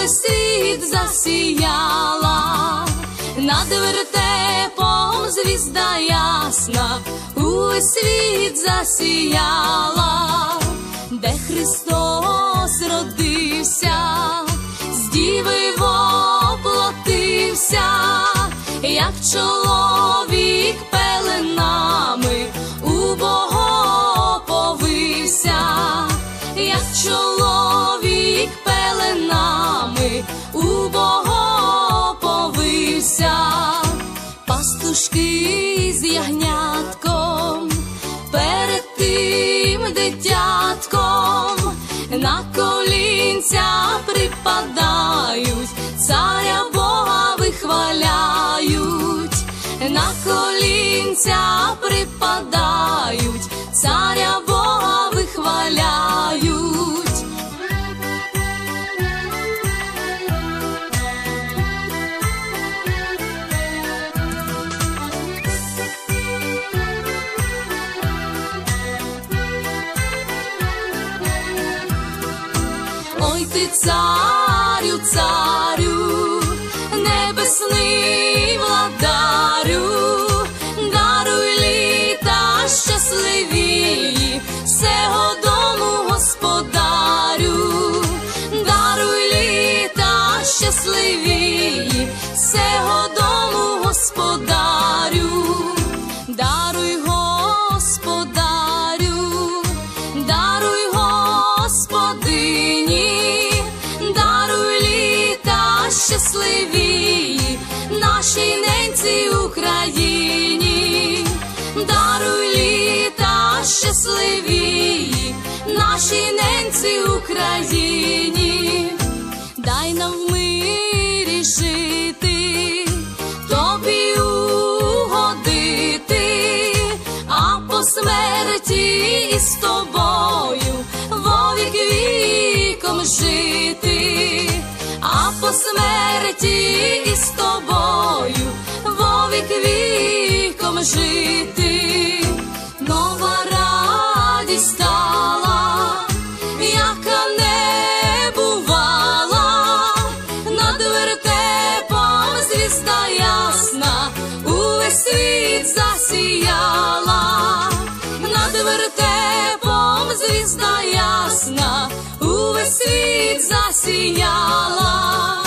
увесь світ засіяла, над вертепом звізда ясна, увесь світ засіяла, де Христос родився, з діви воплотився, як чоловік пеленами у Бога повився, як чоловік пастушки з ягнятком. Перед тим дитятком на колінця припадають, Ой ти царю, царю, небесний нашій ненці Україні, даруй літа щасливі, нашій ненці Україні, дай нам в мирі жити, тобі угодити, а по смерті із тобою вовік віком жити, а по смерті із тобою жити, нова радість стала, яка не бувала, над вертепом звізда ясна, увесь світ засіяла, над вертепом звізда ясна, увесь світ засіяла.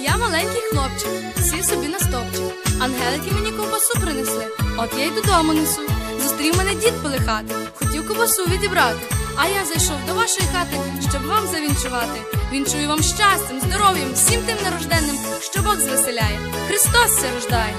Я маленький хлопчик, сів собі на стовпчик. Ангелики мені ковбасу принесли, от я й додому несу. Зустрів мене дід полихати, хотів ковбасу відібрати. А я зайшов до вашої хати, щоб вам завінчувати. Вінчую вам щастям, здоров'ям, всім тим нарожденним, що Бог звеселяє. Христос се рождає.